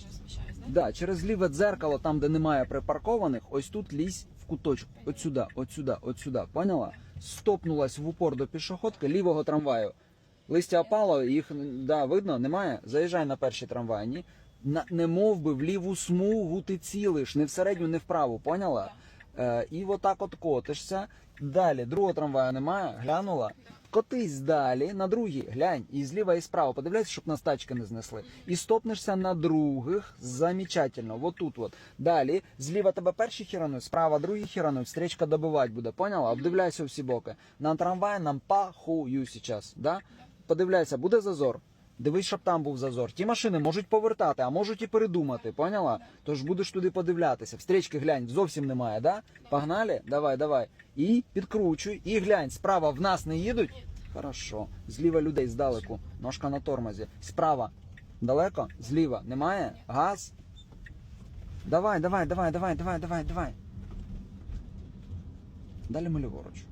вже сміщаюсь, так? Да, через ліве дзеркало, там, де немає припаркованих, ось тут лізь в куточок. От сюди, от сюди, от сюди. Поняла? Стопнулась в упор до пішоходки лівого трамваю. Листя опало, їх да, видно, немає. Заїжджай на перший трамвай. Ні? На, не мов би в ліву смугу ти цілиш, не в середню, не вправу, поняла? Е, і отак от котишся. Далі, другого трамваю немає, глянула. Котись далі на другий, глянь, і зліва, і справа. Подивляйся, щоб нас тачки не знесли. І стопнешся на других. Замечательно. Вот тут от. Далі, зліва тебе перші хірануть, справа другі хірануть, стрічка добивати буде. Поняла? Обдивляйся всі боки. На трамвай нам пахую сейчас. Да? Подивляйся, буде зазор. Дивись, щоб там був зазор. Ті машини можуть повертати, а можуть і передумати, поняла? Тож будеш туди подивлятися. Встрічки глянь, зовсім немає, да? Погнали? Давай, давай. І підкручуй, і глянь, справа в нас не їдуть. Хорошо. Зліва людей здалеку. Ножка на тормозі. Справа. Далеко? Зліва. Немає? Газ? Давай, давай, давай, давай, давай, давай, давай. Далі ми ліворуч.